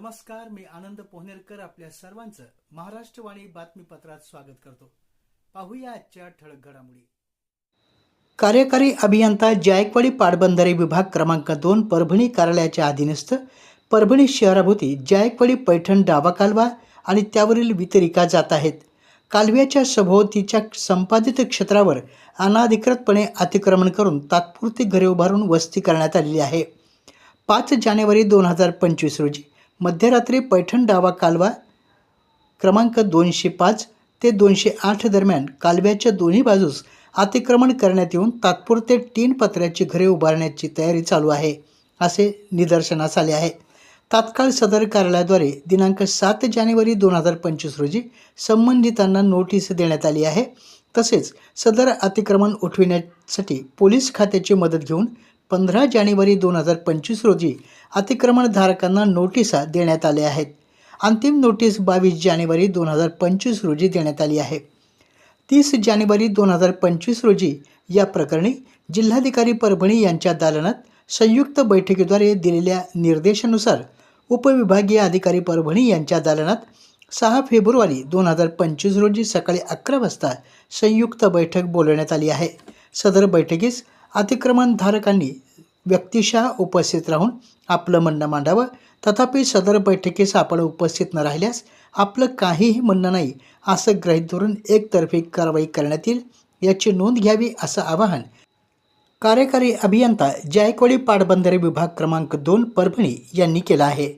नमस्कार मी आनंद पोहनेरकर आपल्या सर्वांचं महाराष्ट्रवाणी बातमीपत्रात स्वागत करतो. पाहूया आजच्या ठळक घडामोडी. कार्यकारी अभियंता जायकवाडी पाटबंधारे विभाग क्रमांक दोन परभणी कार्यालयाच्या अधीनस्थ परभणी शहराभोवती जायकवाडी पैठण डावा कालवा आणि त्यावरील वितरिका जात आहेत. कालव्याच्या सभोवतीच्या संपादित क्षेत्रावर अनाधिकृतपणे अतिक्रमण करून तात्पुरती घरे उभारून वस्ती करण्यात आलेली आहे. पाच जानेवारी दोन हजार पंचवीस रोजी मध्यरात्री पैठण डावा कालवा क्रमांक दोनशे पाच ते दोनशे आठ दरम्यान कालव्याच्या दोन्ही बाजूस अतिक्रमण करण्यात येऊन तात्पुरते तीन पत्र्याची घरे उभारण्याची तयारी चालू आहे असे निदर्शनास आले आहे. तात्काळ सदर कार्यालयाद्वारे दिनांक सात जानेवारी दोन हजार पंचवीस रोजी संबंधितांना नोटीस देण्यात आली आहे. तसेच सदर अतिक्रमण उठविण्यासाठी पोलीस खात्याची मदत घेऊन पंधरा जानेवारी दोन हजार पंचवीस रोजी अतिक्रमणधारकांना नोटिसा देण्यात आल्या आहेत. अंतिम नोटीस बावीस जानेवारी दोन हजार पंचवीस रोजी देण्यात आली आहे. तीस जानेवारी दोन हजार पंचवीस रोजी या प्रकरणी जिल्हाधिकारी परभणी यांच्या दालनात संयुक्त बैठकीद्वारे दिलेल्या निर्देशानुसार उपविभागीय अधिकारी परभणी यांच्या दालनात सहा फेब्रुवारी दोन हजार पंचवीस रोजी सकाळी अकरा वाजता संयुक्त बैठक बोलवण्यात आली आहे. सदर बैठकीस अतिक्रमणधारकांनी व्यक्तिशः उपस्थित राहून आपलं म्हणणं मांडावं. तथापि सदर बैठकीस आपण उपस्थित न राहिल्यास आपलं काहीही म्हणणं नाही असं गृहीत धरून एकतर्फी कारवाई करण्यात येईल याची नोंद घ्यावी असं आवाहन कार्यकारी अभियंता जायकवाडी पाटबंधारे विभाग क्रमांक दोन परभणी यांनी केलं आहे.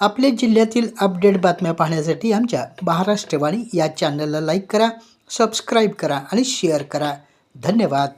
आपले जिल्ह्यातील अपडेट बातम्या पाहण्यासाठी आमच्या महाराष्ट्रवाणी या चॅनलला लाईक करा सबस्क्राईब करा आणि शेअर करा. धन्यवाद.